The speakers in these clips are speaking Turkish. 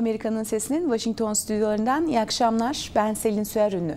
Amerika'nın Sesi'nin Washington stüdyolarından iyi akşamlar. Ben Selin Süer Ünlü.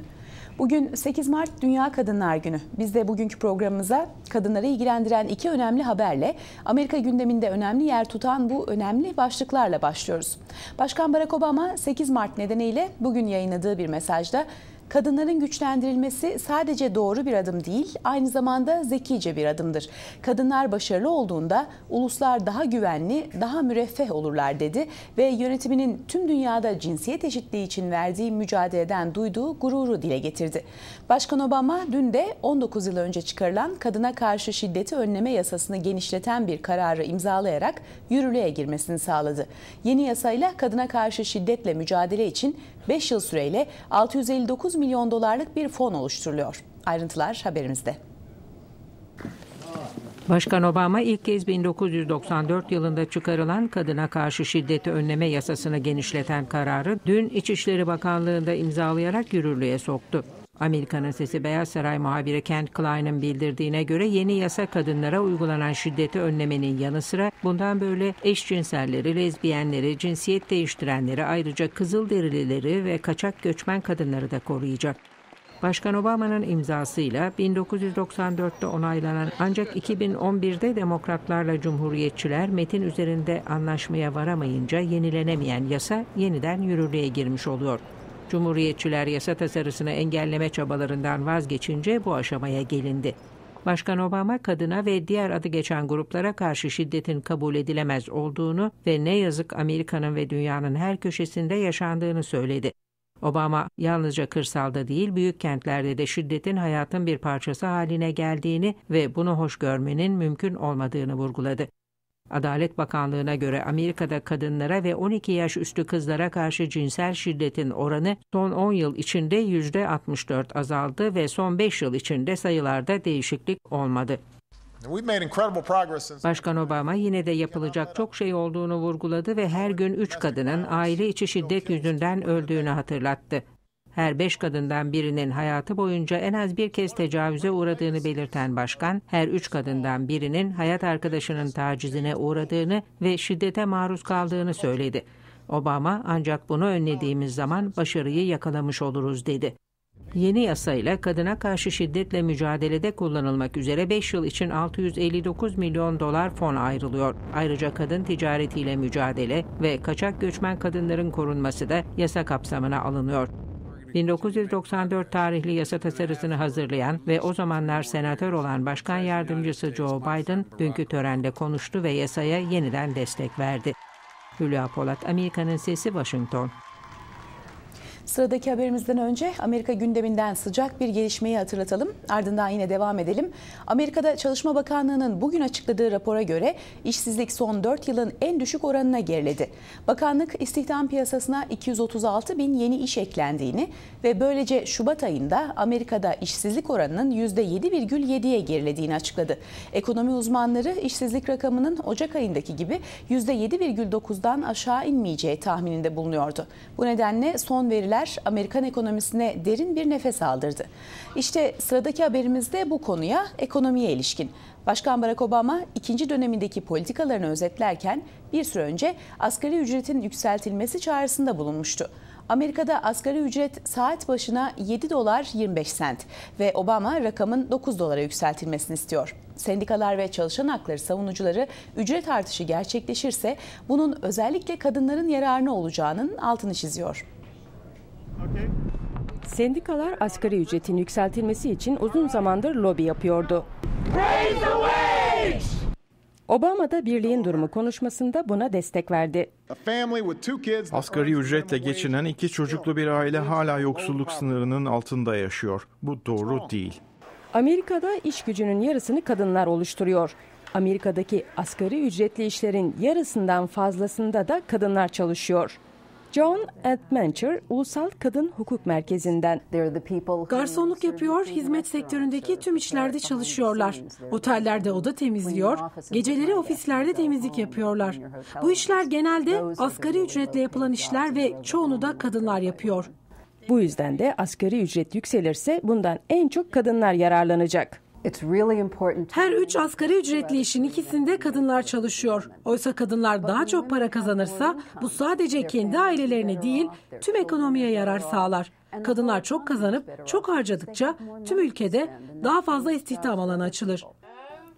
Bugün 8 Mart Dünya Kadınlar Günü. Biz de bugünkü programımıza kadınları ilgilendiren iki önemli haberle Amerika gündeminde önemli yer tutan bu önemli başlıklarla başlıyoruz. Başkan Barack Obama 8 Mart nedeniyle bugün yayınladığı bir mesajda Kadınların güçlendirilmesi sadece doğru bir adım değil, aynı zamanda zekice bir adımdır. Kadınlar başarılı olduğunda uluslar daha güvenli, daha müreffeh olurlar dedi ve yönetiminin tüm dünyada cinsiyet eşitliği için verdiği mücadeleden duyduğu gururu dile getirdi. Başkan Obama dün de 19 yıl önce çıkarılan kadına karşı şiddeti önleme yasasını genişleten bir kararı imzalayarak yürürlüğe girmesini sağladı. Yeni yasayla kadına karşı şiddetle mücadele için 5 yıl süreyle 659 milyon dolarlık bir fon oluşturuluyor. Ayrıntılar haberimizde. Başkan Obama ilk kez 1994 yılında çıkarılan kadına karşı şiddeti önleme yasasını genişleten kararı dün İçişleri Bakanlığı'nda imzalayarak yürürlüğe soktu. Amerika'nın Sesi Beyaz Saray muhabiri Kent Klein'ın bildirdiğine göre yeni yasa kadınlara uygulanan şiddeti önlemenin yanı sıra bundan böyle eşcinselleri, lezbiyenleri, cinsiyet değiştirenleri ayrıca kızıl derilileri ve kaçak göçmen kadınları da koruyacak. Başkan Obama'nın imzasıyla 1994'te onaylanan ancak 2011'de demokratlarla cumhuriyetçiler metin üzerinde anlaşmaya varamayınca yenilenemeyen yasa yeniden yürürlüğe girmiş oluyor. Cumhuriyetçiler yasa tasarısını engelleme çabalarından vazgeçince bu aşamaya gelindi. Başkan Obama kadına ve diğer adı geçen gruplara karşı şiddetin kabul edilemez olduğunu ve ne yazık Amerika'nın ve dünyanın her köşesinde yaşandığını söyledi. Obama yalnızca kırsalda değil büyük kentlerde de şiddetin hayatın bir parçası haline geldiğini ve bunu hoş görmenin mümkün olmadığını vurguladı. Adalet Bakanlığı'na göre Amerika'da kadınlara ve 12 yaş üstü kızlara karşı cinsel şiddetin oranı son 10 yıl içinde %64 azaldı ve son 5 yıl içinde sayılarda değişiklik olmadı. Başkan Obama yine de yapılacak çok şey olduğunu vurguladı ve her gün 3 kadının aile içi şiddet yüzünden öldüğünü hatırlattı her beş kadından birinin hayatı boyunca en az bir kez tecavüze uğradığını belirten başkan, her üç kadından birinin hayat arkadaşının tacizine uğradığını ve şiddete maruz kaldığını söyledi. Obama ancak bunu önlediğimiz zaman başarıyı yakalamış oluruz dedi. Yeni yasayla kadına karşı şiddetle mücadelede kullanılmak üzere 5 yıl için 659 milyon dolar fon ayrılıyor. Ayrıca kadın ticaretiyle mücadele ve kaçak göçmen kadınların korunması da yasa kapsamına alınıyor. 1994 tarihli yasa tasarısını hazırlayan ve o zamanlar senatör olan Başkan Yardımcısı Joe Biden dünkü törende konuştu ve yasaya yeniden destek verdi. Hülya Polat, Amerika'nın Sesi, Washington. Sıradaki haberimizden önce Amerika gündeminden sıcak bir gelişmeyi hatırlatalım. Ardından yine devam edelim. Amerika'da Çalışma Bakanlığı'nın bugün açıkladığı rapora göre işsizlik son 4 yılın en düşük oranına geriledi. Bakanlık istihdam piyasasına 236 bin yeni iş eklendiğini ve böylece Şubat ayında Amerika'da işsizlik oranının %7,7'ye gerilediğini açıkladı. Ekonomi uzmanları işsizlik rakamının Ocak ayındaki gibi %7,9'dan aşağı inmeyeceği tahmininde bulunuyordu. Bu nedenle son veriler veriler Amerikan ekonomisine derin bir nefes aldırdı. İşte sıradaki haberimizde bu konuya ekonomiye ilişkin. Başkan Barack Obama ikinci dönemindeki politikalarını özetlerken bir süre önce asgari ücretin yükseltilmesi çağrısında bulunmuştu. Amerika'da asgari ücret saat başına 7 dolar 25 sent ve Obama rakamın 9 dolara yükseltilmesini istiyor. Sendikalar ve çalışan hakları savunucuları ücret artışı gerçekleşirse bunun özellikle kadınların yararına olacağının altını çiziyor. Sendikalar asgari ücretin yükseltilmesi için uzun zamandır lobi yapıyordu. Obama da birliğin durumu konuşmasında buna destek verdi. Asgari ücretle geçinen iki çocuklu bir aile hala yoksulluk sınırının altında yaşıyor. Bu doğru değil. Amerika'da iş gücünün yarısını kadınlar oluşturuyor. Amerika'daki asgari ücretli işlerin yarısından fazlasında da kadınlar çalışıyor. John Adventure Ulusal Kadın Hukuk Merkezi'nden. Garsonluk yapıyor, hizmet sektöründeki tüm işlerde çalışıyorlar. Otellerde oda temizliyor, geceleri ofislerde temizlik yapıyorlar. Bu işler genelde asgari ücretle yapılan işler ve çoğunu da kadınlar yapıyor. Bu yüzden de asgari ücret yükselirse bundan en çok kadınlar yararlanacak. Her üç asgari ücretli işin ikisinde kadınlar çalışıyor. Oysa kadınlar daha çok para kazanırsa bu sadece kendi ailelerine değil tüm ekonomiye yarar sağlar. Kadınlar çok kazanıp çok harcadıkça tüm ülkede daha fazla istihdam alanı açılır.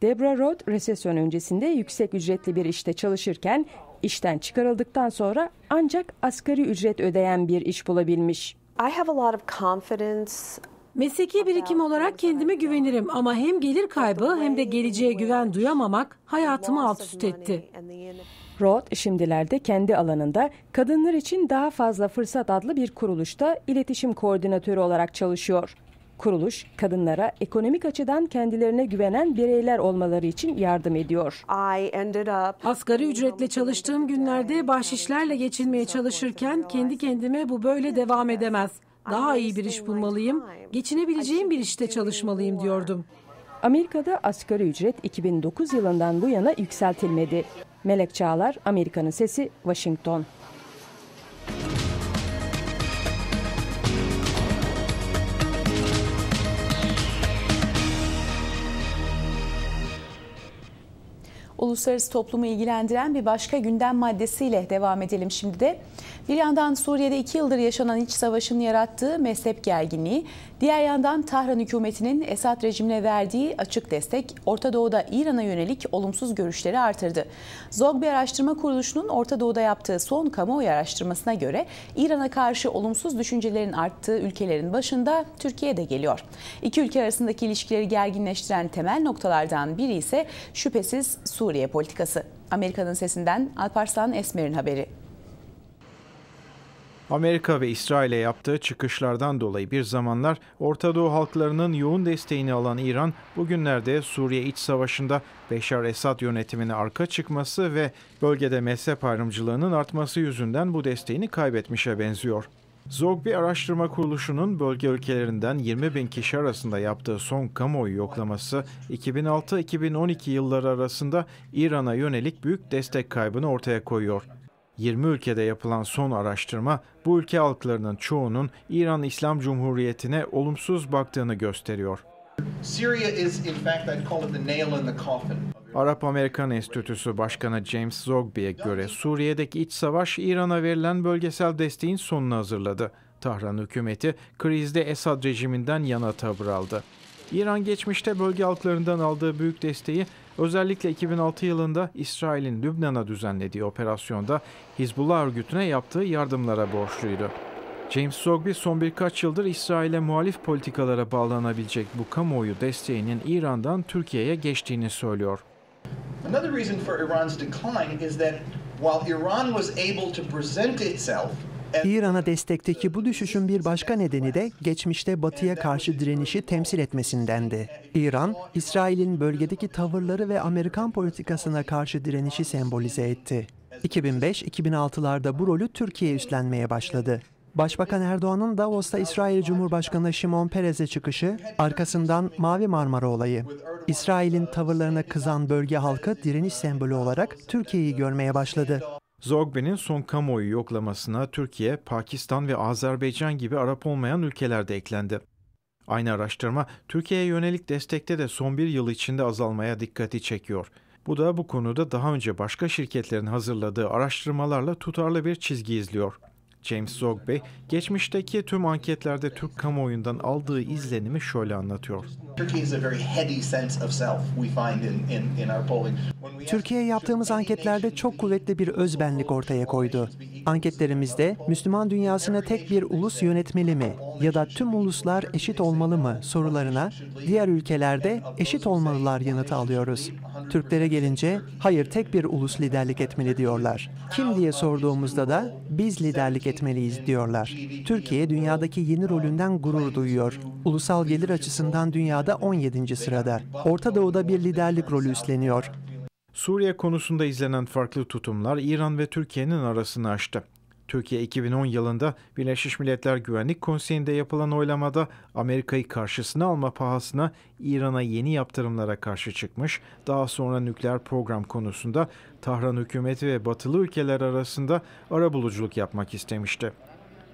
Debra Roth resesyon öncesinde yüksek ücretli bir işte çalışırken işten çıkarıldıktan sonra ancak asgari ücret ödeyen bir iş bulabilmiş. I have a lot of confidence Mesleki birikim olarak kendime güvenirim ama hem gelir kaybı hem de geleceğe güven duyamamak hayatımı alt üst etti. Roth şimdilerde kendi alanında kadınlar için daha fazla fırsat adlı bir kuruluşta iletişim koordinatörü olarak çalışıyor. Kuruluş kadınlara ekonomik açıdan kendilerine güvenen bireyler olmaları için yardım ediyor. Asgari ücretle çalıştığım günlerde bahşişlerle geçinmeye çalışırken kendi kendime bu böyle devam edemez. Daha iyi bir iş bulmalıyım, geçinebileceğim bir işte çalışmalıyım diyordum. Amerika'da asgari ücret 2009 yılından bu yana yükseltilmedi. Melek Çağlar, Amerika'nın Sesi, Washington. Uluslararası toplumu ilgilendiren bir başka gündem maddesiyle devam edelim şimdi de. Bir yandan Suriye'de iki yıldır yaşanan iç savaşın yarattığı mezhep gerginliği, diğer yandan Tahran hükümetinin Esad rejimine verdiği açık destek Orta Doğu'da İran'a yönelik olumsuz görüşleri artırdı. Zogbi Araştırma Kuruluşu'nun Orta Doğu'da yaptığı son kamuoyu araştırmasına göre İran'a karşı olumsuz düşüncelerin arttığı ülkelerin başında Türkiye de geliyor. İki ülke arasındaki ilişkileri gerginleştiren temel noktalardan biri ise şüphesiz Suriye politikası. Amerika'nın sesinden Alparslan Esmer'in haberi. Amerika ve İsrail'e yaptığı çıkışlardan dolayı bir zamanlar Orta Doğu halklarının yoğun desteğini alan İran, bugünlerde Suriye iç savaşında Beşar Esad yönetimine arka çıkması ve bölgede mezhep ayrımcılığının artması yüzünden bu desteğini kaybetmişe benziyor. Zogbi Araştırma Kuruluşu'nun bölge ülkelerinden 20 bin kişi arasında yaptığı son kamuoyu yoklaması 2006-2012 yılları arasında İran'a yönelik büyük destek kaybını ortaya koyuyor. 20 ülkede yapılan son araştırma bu ülke halklarının çoğunun İran İslam Cumhuriyeti'ne olumsuz baktığını gösteriyor. Arap Amerikan Enstitüsü Başkanı James Zogby'e göre Suriye'deki iç savaş İran'a verilen bölgesel desteğin sonunu hazırladı. Tahran hükümeti krizde Esad rejiminden yana tavır aldı. İran geçmişte bölge halklarından aldığı büyük desteği özellikle 2006 yılında İsrail'in Lübnan'a düzenlediği operasyonda Hizbullah örgütüne yaptığı yardımlara borçluydu. James Zogby son birkaç yıldır İsrail'e muhalif politikalara bağlanabilecek bu kamuoyu desteğinin İran'dan Türkiye'ye geçtiğini söylüyor. Another reason for Iran's decline is that while Iran was able to present itself İran'a destekteki bu düşüşün bir başka nedeni de geçmişte Batı'ya karşı direnişi temsil etmesindendi. İran, İsrail'in bölgedeki tavırları ve Amerikan politikasına karşı direnişi sembolize etti. 2005-2006'larda bu rolü Türkiye üstlenmeye başladı. Başbakan Erdoğan'ın Davos'ta İsrail Cumhurbaşkanı Şimon Peres'e çıkışı, arkasından Mavi Marmara olayı. İsrail'in tavırlarına kızan bölge halkı direniş sembolü olarak Türkiye'yi görmeye başladı. Zogby'nin son kamuoyu yoklamasına Türkiye, Pakistan ve Azerbaycan gibi Arap olmayan ülkeler de eklendi. Aynı araştırma Türkiye'ye yönelik destekte de son bir yıl içinde azalmaya dikkati çekiyor. Bu da bu konuda daha önce başka şirketlerin hazırladığı araştırmalarla tutarlı bir çizgi izliyor. James Zogby, geçmişteki tüm anketlerde Türk kamuoyundan aldığı izlenimi şöyle anlatıyor. Türkiye'ye yaptığımız anketlerde çok kuvvetli bir özbenlik ortaya koydu. Anketlerimizde Müslüman dünyasını tek bir ulus yönetmeli mi ya da tüm uluslar eşit olmalı mı sorularına diğer ülkelerde eşit olmalılar yanıtı alıyoruz. Türklere gelince hayır tek bir ulus liderlik etmeli diyorlar. Kim diye sorduğumuzda da biz liderlik etmeliyiz diyorlar. Türkiye dünyadaki yeni rolünden gurur duyuyor. Ulusal gelir açısından dünyada 17. sırada. Orta Doğu'da bir liderlik rolü üstleniyor. Suriye konusunda izlenen farklı tutumlar İran ve Türkiye'nin arasını açtı. Türkiye 2010 yılında Birleşmiş Milletler Güvenlik Konseyi'nde yapılan oylamada Amerika'yı karşısına alma pahasına İran'a yeni yaptırımlara karşı çıkmış, daha sonra nükleer program konusunda Tahran hükümeti ve batılı ülkeler arasında arabuluculuk yapmak istemişti.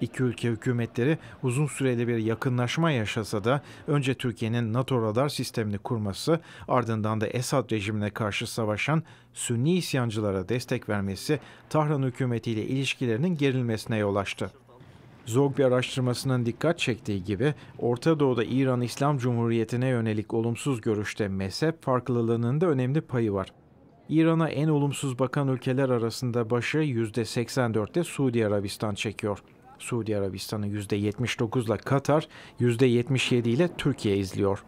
İki ülke hükümetleri uzun süreli bir yakınlaşma yaşasa da önce Türkiye'nin NATO radar sistemini kurması, ardından da Esad rejimine karşı savaşan Sünni isyancılara destek vermesi Tahran hükümetiyle ilişkilerinin gerilmesine yol açtı. Zogbi araştırmasının dikkat çektiği gibi Orta Doğu'da İran İslam Cumhuriyeti'ne yönelik olumsuz görüşte mezhep farklılığının da önemli payı var. İran'a en olumsuz bakan ülkeler arasında başı %84'te Suudi Arabistan çekiyor. Suudi Arabistan'ı %79 ile Katar, %77 ile Türkiye izliyor.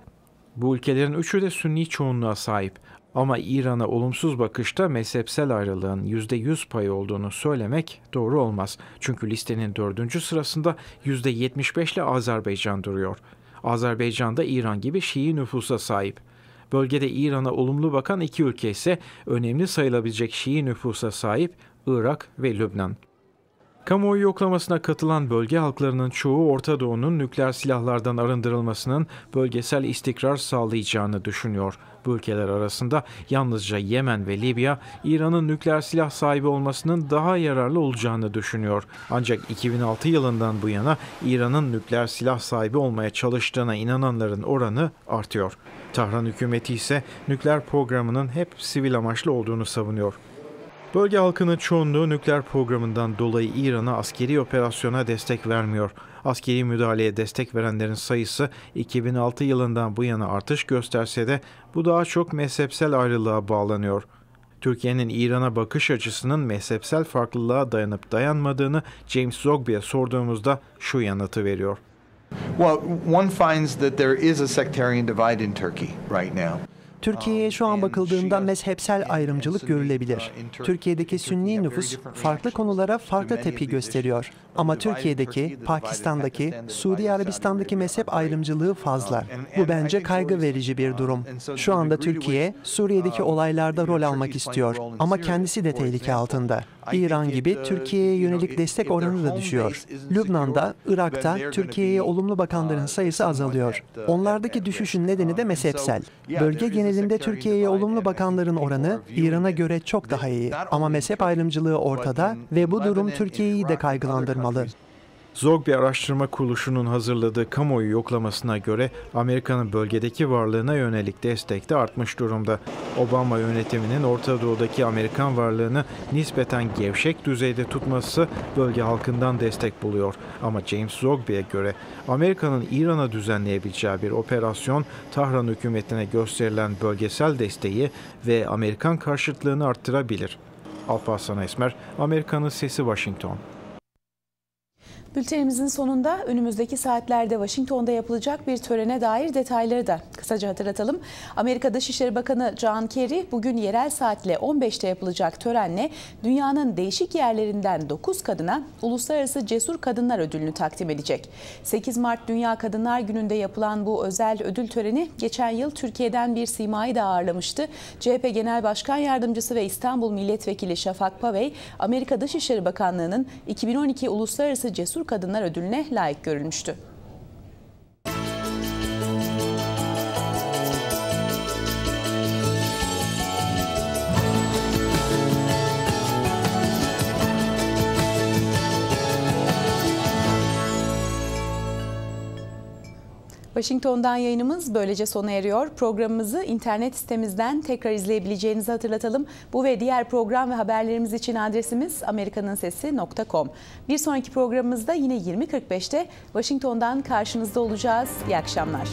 Bu ülkelerin üçü de Sünni çoğunluğa sahip. Ama İran'a olumsuz bakışta mezhepsel ayrılığın %100 payı olduğunu söylemek doğru olmaz. Çünkü listenin dördüncü sırasında %75 ile Azerbaycan duruyor. Azerbaycan da İran gibi Şii nüfusa sahip. Bölgede İran'a olumlu bakan iki ülke ise önemli sayılabilecek Şii nüfusa sahip Irak ve Lübnan. Kamuoyu yoklamasına katılan bölge halklarının çoğu Orta Doğu'nun nükleer silahlardan arındırılmasının bölgesel istikrar sağlayacağını düşünüyor. Bu ülkeler arasında yalnızca Yemen ve Libya, İran'ın nükleer silah sahibi olmasının daha yararlı olacağını düşünüyor. Ancak 2006 yılından bu yana İran'ın nükleer silah sahibi olmaya çalıştığına inananların oranı artıyor. Tahran hükümeti ise nükleer programının hep sivil amaçlı olduğunu savunuyor. Bölge halkının çoğunluğu nükleer programından dolayı İran'a askeri operasyona destek vermiyor. Askeri müdahaleye destek verenlerin sayısı 2006 yılından bu yana artış gösterse de bu daha çok mezhepsel ayrılığa bağlanıyor. Türkiye'nin İran'a bakış açısının mezhepsel farklılığa dayanıp dayanmadığını James Zogby'e sorduğumuzda şu yanıtı veriyor. Well, one finds that there is a sectarian divide in Turkey right now. Türkiye'ye şu an bakıldığında mezhepsel ayrımcılık görülebilir. Türkiye'deki Sünni nüfus farklı konulara farklı tepki gösteriyor. Ama Türkiye'deki, Pakistan'daki, Suudi Arabistan'daki mezhep ayrımcılığı fazla. Bu bence kaygı verici bir durum. Şu anda Türkiye, Suriye'deki olaylarda rol almak istiyor ama kendisi de tehlike altında. İran gibi Türkiye'ye yönelik destek oranı da düşüyor. Lübnan'da, Irak'ta Türkiye'ye olumlu bakanların sayısı azalıyor. Onlardaki düşüşün nedeni de mezhepsel. Bölge genelinde Türkiye'ye olumlu bakanların oranı İran'a göre çok daha iyi. Ama mezhep ayrımcılığı ortada ve bu durum Türkiye'yi de kaygılandırmalı. Zogby Araştırma Kuruluşu'nun hazırladığı kamuoyu yoklamasına göre Amerika'nın bölgedeki varlığına yönelik destek de artmış durumda. Obama yönetiminin Orta Doğu'daki Amerikan varlığını nispeten gevşek düzeyde tutması bölge halkından destek buluyor. Ama James Zogby'e göre Amerika'nın İran'a düzenleyebileceği bir operasyon Tahran hükümetine gösterilen bölgesel desteği ve Amerikan karşıtlığını arttırabilir. Alparslan Esmer, Amerika'nın Sesi Washington. Bültenimizin sonunda önümüzdeki saatlerde Washington'da yapılacak bir törene dair detayları da kısaca hatırlatalım. Amerika Dışişleri Bakanı John Kerry bugün yerel saatle 15'te yapılacak törenle dünyanın değişik yerlerinden 9 kadına Uluslararası Cesur Kadınlar Ödülünü takdim edecek. 8 Mart Dünya Kadınlar Günü'nde yapılan bu özel ödül töreni geçen yıl Türkiye'den bir simayı da ağırlamıştı. CHP Genel Başkan Yardımcısı ve İstanbul Milletvekili Şafak Pavey, Amerika Dışişleri Bakanlığı'nın 2012 Uluslararası Cesur Kadınlar Ödülüne layık görülmüştü. Washington'dan yayınımız böylece sona eriyor. Programımızı internet sitemizden tekrar izleyebileceğinizi hatırlatalım. Bu ve diğer program ve haberlerimiz için adresimiz amerikanunsesi.com. Bir sonraki programımızda yine 20.45'te Washington'dan karşınızda olacağız. İyi akşamlar.